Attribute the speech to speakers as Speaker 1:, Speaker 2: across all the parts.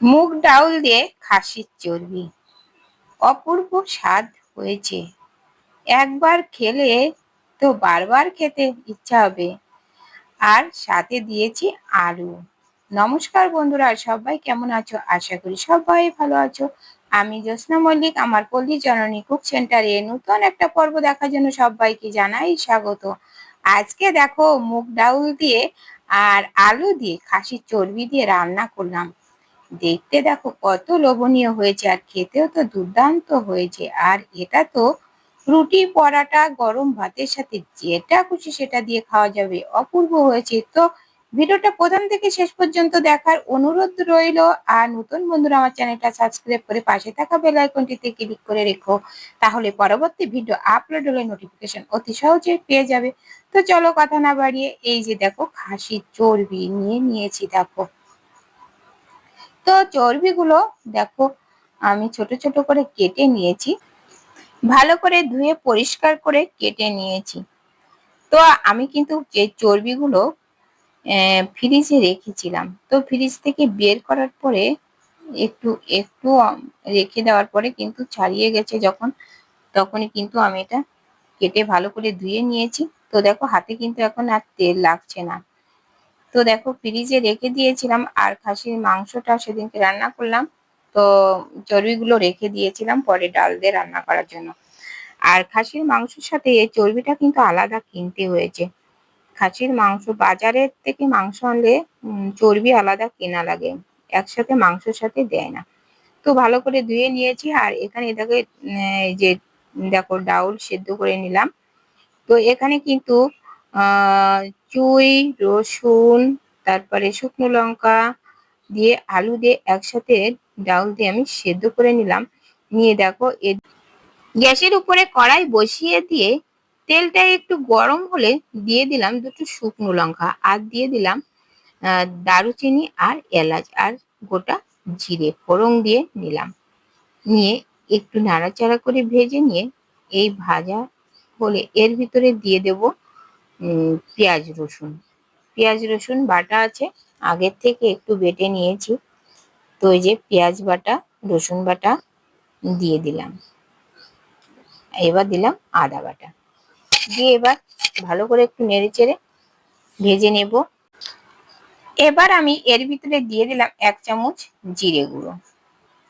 Speaker 1: মুগ ডাউল দিয়ে খাসির চর্বি। অপূর্ব স্বাদ হয়েছে। একবার খেলে তো বারবার খেতে ইচ্ছা হবে। আর সাথে দিয়েছি আলু। নমস্কার বন্ধুরা সবাই কেমন আছো? আশা করি সবাই ভালো আছো। আমি জ্যোৎস্না মল্লিক, আমার পল্লী জননী কুক সেন্টারে নতুন একটা পর্ব দেখার জন্য সবাইকে জানাই স্বাগত। আজকে দেখো মুগ ডাউল দিয়ে আর আলু দিয়ে খাসির চর্বি দিয়ে রান্না করলাম। দেখতে দেখো কত লোভনীয় হয়েছে আর খেতেও তো দুর্দান্ত হয়েছে। আর এটা তো রুটি পরাটা, গরম ভাতের সাথে যেটা খুশি সেটা দিয়ে খাওয়া যাবে। অপূর্ব হয়েছে। তো ভিডিওটা প্রথম থেকে শেষ পর্যন্ত দেখার অনুরোধ রইল। আর নতুন বন্ধুরা আমার চ্যানেলটা সাবস্ক্রাইব করে পাশে থাকা বেল আইকনটিতে ক্লিক করে রেখো। তাহলে পরবর্তী ভিডিও আপলোড হলে নোটিফিকেশন অতি সহজে পেয়ে যাবে। তো চলো কথা না বাড়িয়ে এই যে দেখো খাসির চর্বি নিয়ে নিয়েছি, দেখো। তো চর্বিগুলো দেখো আমি ছোট ছোট করে কেটে নিয়েছি। ভালো করে ধুয়ে পরিষ্কার করে কেটে নিয়েছি। তো আমি কিন্তু যে চর্বিগুলো ফ্রিজে রেখেছিলাম। তো ফ্রিজ থেকে বের করার পরে একটু একটু রেখে দেওয়ার পরে কিন্তু ছাড়িয়ে গেছে যখন, তখনই কিন্তু আমি এটা কেটে ভালো করে ধুয়ে নিয়েছি। তো দেখো হাতে কিন্তু এখন আর তেল লাগছে না। তো দেখো ফ্রিজে রেখে দিয়েছিলাম আর খাসির মাংসটা সেদিনকে রান্না করলাম। তো চর্বিগুলো রেখে দিয়েছিলাম পরে ডাল দিয়ে রান্না করার জন্য। আর খাসির মাংসের সাথে এই চর্বিটা কিন্তু আলাদা কিনতে হয়েছে। খাসির মাংস বাজারের থেকে মাংস আনলে চর্বি আলাদা কেনা লাগে, একসাথে মাংসের সাথে দেয় না। তো ভালো করে ধুয়ে নিয়েছি আর এখানে এটাকে যে, দেখো ডাউল সেদ্ধ করে নিলাম। তো এখানে কিন্তু চুই, রসুন, তারপরে শুকনো লঙ্কা দিয়ে আলু দিয়ে একসাথে ডাউল দিয়ে আমি সেদ্ধ করে নিলাম। নিয়ে দেখো গ্যাসের উপরে কড়াই বসিয়ে দিয়ে তেলটা একটু গরম হলে দিয়ে দিলাম দুটো শুকনো লঙ্কা আর দিয়ে দিলাম দারুচিনি আর এলাচ আর গোটা জিরে ফোড়ন দিয়ে নিলাম। নিয়ে একটু নাড়াচাড়া করে ভেজে নিয়ে এই ভাজা হলে এর ভিতরে দিয়ে দেব পেঁয়াজ রসুন। পেঁয়াজ রসুন বাটা আছে, আগের থেকে একটু বেটে নিয়েছি। তো এই যে পেঁয়াজ বাটা, রসুন বাটা দিয়ে দিলাম। এবার দিলাম আদা বাটা। দিয়ে এবার ভালো করে একটু নেড়ে চেড়ে ভেজে নেব। এবার আমি এর ভিতরে দিয়ে দিলাম এক চামচ জিরে গুঁড়ো।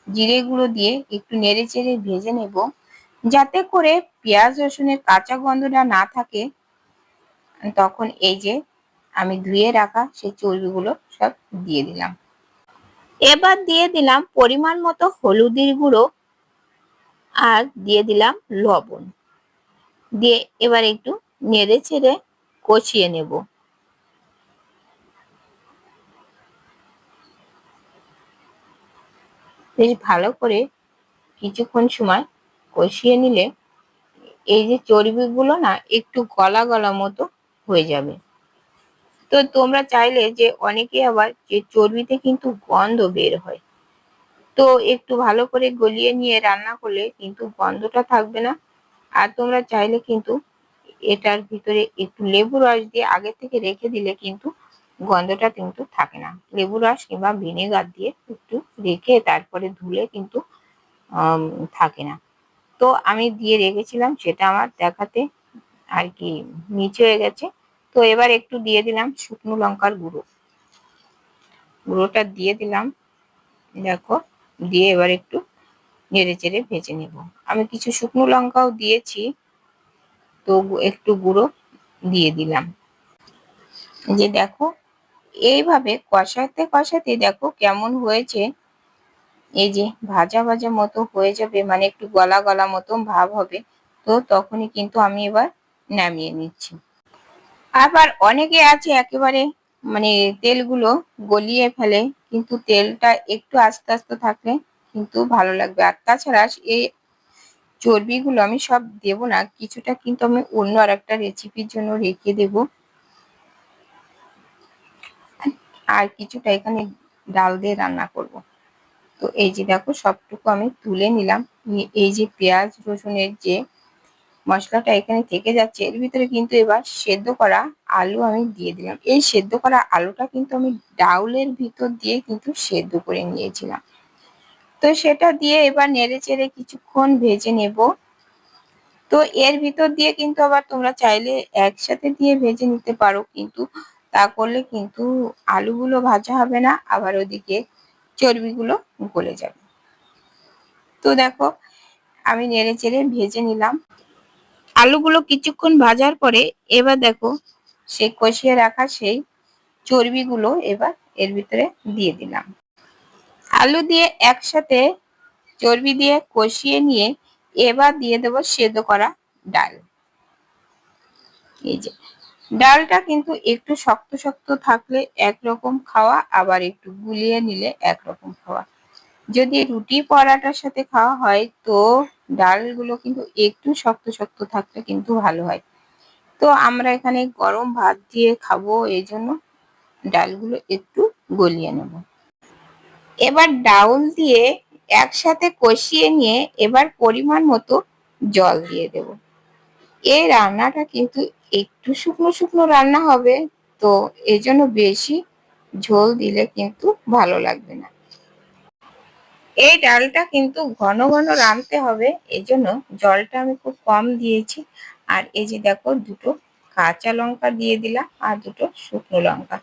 Speaker 1: জিরে গুঁড়ো দিয়ে একটু নেড়ে চেড়ে ভেজে নেব, যাতে করে পেঁয়াজ রসুনের কাঁচা গন্ধটা না থাকে। তখন এই যে আমি ধুয়ে রাখা সেই চর্বিগুলো সব দিয়ে দিলাম। এবার দিয়ে দিলাম পরিমাণ মতো হলুদের গুঁড়ো আর দিয়ে দিলাম লবণ। দিয়ে এবার একটু নেড়ে ছেড়ে কষিয়ে নেব। বেশ ভালো করে কিছুক্ষণ সময় কষিয়ে নিলে এই যে চর্বিগুলো না একটু গলা গলা মতো হয়ে যাবে। তো তোমরা চাইলে যে অনেকে আবার যে চর্বিতে কিন্তু গন্ধ বের হয়। তো একটু ভালো করে গলিয়ে নিয়ে রান্না করলে কিন্তু গন্ধটা থাকবে না। আর তোমরা চাইলে কিন্তু এটার ভিতরে একটু লেবু রস দিয়ে আগে থেকে রেখে দিলে কিন্তু গন্ধটা কিন্তু থাকে না। লেবু রস কিংবা ভিনেগার দিয়ে একটু রেখে তারপরে ধুলে কিন্তু থাকে না। তো আমি দিয়ে রেখেছিলাম, সেটা আমার দেখাতে আর কি, নিচে হয়ে গেছে। তো এবার একটু দিয়ে দিলাম শুকনো লঙ্কার গুঁড়ো। গুঁড়োটা দিয়ে দিলাম। দেখো, দিয়ে এবার একটু নেড়ে চেড়ে ভেজে নেব। আমি কিছু শুকনো লঙ্কাও দিয়েছি, তো একটু গুঁড়ো দিয়ে দিলাম। যে দেখো, এইভাবে কষাতে কষাতে দেখো কেমন হয়েছে। এই যে ভাজা ভাজা মতো হয়ে যাবে মানে একটু গলা গলা মতো ভাব হবে। তো তখনই কিন্তু আমি এবার নামিয়ে নিচ্ছি। আবার অনেকে আছে একেবারে মানে তেলগুলো গলিয়ে ফেলে, কিন্তু তেলটা একটু আস্তে আস্তে থাকলে কিন্তু ভালো লাগবে। আর তাছাড়া এই চর্বিগুলো আমি সব দেব না, কিছুটা কিন্তু আমি অন্য আর একটা রেসিপির জন্য রেখে দেব। আর কিছুটা এখানে ডাল দিয়ে রান্না করব। তো এই যে দেখো, সবটুকু আমি তুলে নিলাম। এই যে পেঁয়াজ, রসুনের যে মশলাটা এখানে থেকে যাচ্ছে। এর ভিতরে কিন্তু এবার সেদ্ধ করা আলু আমি দিয়ে দিলাম। এই সেদ্ধ করা আলুটা কিন্তু আমি ডাউলের ভিতর দিয়ে কিন্তু সেদ্ধ করে নিয়েছিলাম। তো সেটা দিয়ে এবার নেড়ে চেড়ে কিছুক্ষণ ভেজে নেব। তো এর ভিতর দিয়ে কিন্তু আবার তোমরা চাইলে একসাথে দিয়ে ভেজে নিতে পারো, কিন্তু তা করলে কিন্তু আলুগুলো ভাজা হবে না, আবার ওদিকে চর্বিগুলো গলে যাবে। তো দেখো, আমি নেড়ে চেড়ে ভেজে নিলাম। আলুগুলো কিছুক্ষণ ভাজার পরে এবার দেখো সেই কষিয়ে রাখা সেই চর্বিগুলো এবার এর ভিতরে দিয়ে দিলাম। আলু দিয়ে একসাথে চর্বি দিয়ে কষিয়ে নিয়ে এবার দিয়ে দেবো সেদ্ধ করা ডাল। এই যে, ডালটা কিন্তু একটু শক্ত শক্ত থাকলে একরকম খাওয়া, আবার একটু গুলিয়ে নিলে একরকম খাওয়া। যদি রুটি পরাটার সাথে খাওয়া হয়, তো ডালগুলো কিন্তু একটু শক্ত শক্ত থাকলে কিন্তু ভালো হয়। তো আমরা এখানে গরম ভাত দিয়ে খাব, এই জন্য ডালগুলো একটু গলিয়ে নেব। এবার ডাউল দিয়ে একসাথে কষিয়ে নিয়ে এবার পরিমাণ মতো জল দিয়ে দেব। এই রান্নাটা কিন্তু একটু শুকনো শুকনো রান্না হবে, তো এই জন্য বেশি ঝোল দিলে কিন্তু ভালো লাগবে না। এই ডালটা কিন্তু ঘন ঘন রাঁধতে হবে এই জন্য জলটা আমি খুব কম দিয়েছি। আর এই যে দেখো, দুটো কাঁচা লঙ্কা দিয়ে দিলাম আর দুটো শুকনো লঙ্কা।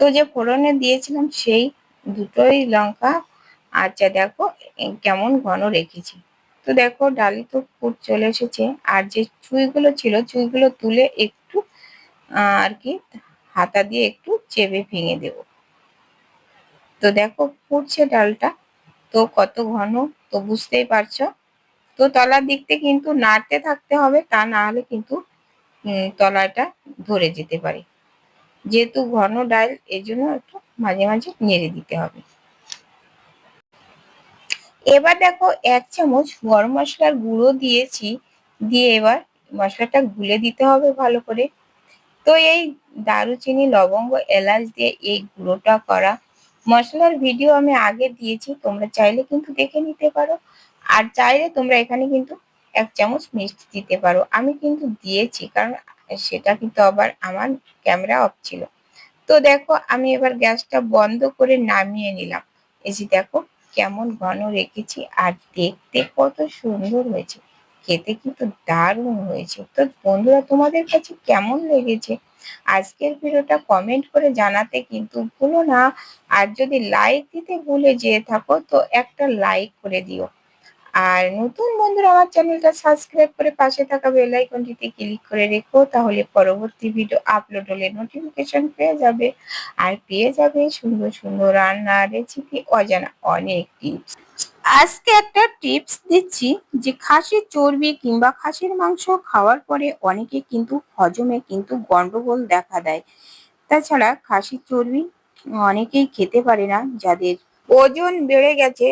Speaker 1: তো যে ফোড়নে দিয়েছিলাম সেই দুটোই লঙ্কা। আচ্ছা দেখো কেমন ঘন রেখেছি। তো দেখো, ডালি তো ফুট চলে এসেছে। আর যে চুইগুলো ছিল, চুইগুলো তুলে একটু আর কি, হাতা দিয়ে একটু চেপে ভেঙে দেব। তো দেখো, ফুটছে ডালটা। তো কত ঘন, তো বুঝতেই পারছ? তো তলার দিকতে কিন্তু নাড়তে থাকতে হবে, তা না হলে কিন্তু তলাটা ধরে যেতে পারে। যেহেতু ঘন ডাল এই জন্য একটু মাঝে মাঝে নেড়ে দিতে হবে। এবার দেখো এক চামচ গরম মশলার গুঁড়ো দিয়েছি, দিয়ে এবার মশলাটা গুলে দিতে হবে ভালো করে। তো এই দারুচিনি, লবঙ্গ, এলাচ দিয়ে এই গুঁড়োটা করা মশলার ভিডিও আমি আগে দিয়েছি, তোমরা চাইলে কিন্তু দেখে নিতে পারো। আর চাইলে তোমরা এখানে কিন্তু এক চামচ মিষ্টি দিতে পারো। আমি কিন্তু দিয়েছি, কারণ সেটা কিন্তু আবার আমার ক্যামেরা অফ ছিল। তো দেখো, আমি এবার গ্যাসটা বন্ধ করে নামিয়ে নিলাম। এই যে দেখো, কেমন ঘন রেখেছি, আর দেখতে কত সুন্দর হয়েছে। খেতে কিন্তু দারুণ হয়েছে। তো বন্ধুরা, তোমাদের কাছে কেমন লেগেছে? আজকের ভিডিওটা কমেন্ট করে জানাতে কিন্তু ভুলো না। আর যদি লাইক দিতে ভুলে যেয়ে থাকো, তো একটা লাইক করে দিও। আর নতুন বন্ধুরা আমার চ্যানেলটা সাবস্ক্রাইব করে পাশে থাকা বেল আইকনটিতে ক্লিক করে রেখো, তাহলে পরবর্তী ভিডিও আপলোড হলে নোটিফিকেশন পেয়ে যাবে। আর পেয়ে যাবে সুন্দর সুন্দর রান্না রেসিপি অজানা অনেক টিপস আজকে একটা টিপস দিচ্ছি যে খাসির চর্বি কিংবা খাসির মাংস খাওয়ার পরে অনেকে কিন্তু হজমে কিন্তু গন্ডগোল দেখা দেয়। তাছাড়া খাসির চর্বি অনেকেই খেতে পারে না, যাদের ওজন বেড়ে গেছে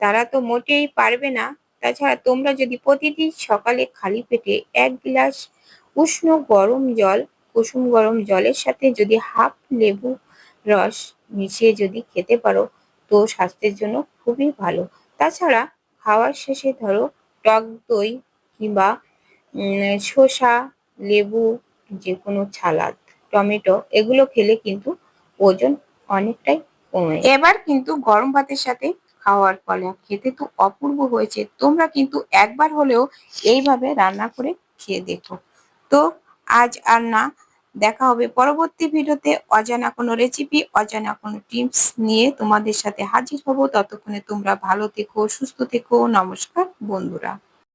Speaker 1: তারা তো মোটেই পারবে না। তাছাড়া তোমরা যদি প্রতিদিন সকালে খালি পেটে এক গ্লাস উষ্ণ গরম জল, কুসুম গরম জলের সাথে যদি হাফ লেবু রস মিশিয়ে যদি খেতে পারো, তো স্বাস্থ্যের জন্য খুবই ভালো। তাছাড়া খাওয়ার শেষে ধরো টক দই কিংবা শসা, লেবু যে কোনো ছালাদ, টমেটো এগুলো খেলে কিন্তু ওজন অনেকটাই কমে এবার কিন্তু গরম ভাতের সাথে খাওয়ার ফলে খেতে তো অপূর্ব হয়েছে। তোমরা কিন্তু একবার হলেও এইভাবে রান্না করে খেয়ে দেখো। তো আজ আর না দেখা হবে পরবর্তী ভিডিওতে। অজানা কোনো রেসিপি অজানা কোনো টিপস নিয়ে তোমাদের সাথে হাজির হব। ততক্ষণে তোমরা ভালো থেকো, সুস্থ থেকো। নমস্কার বন্ধুরা।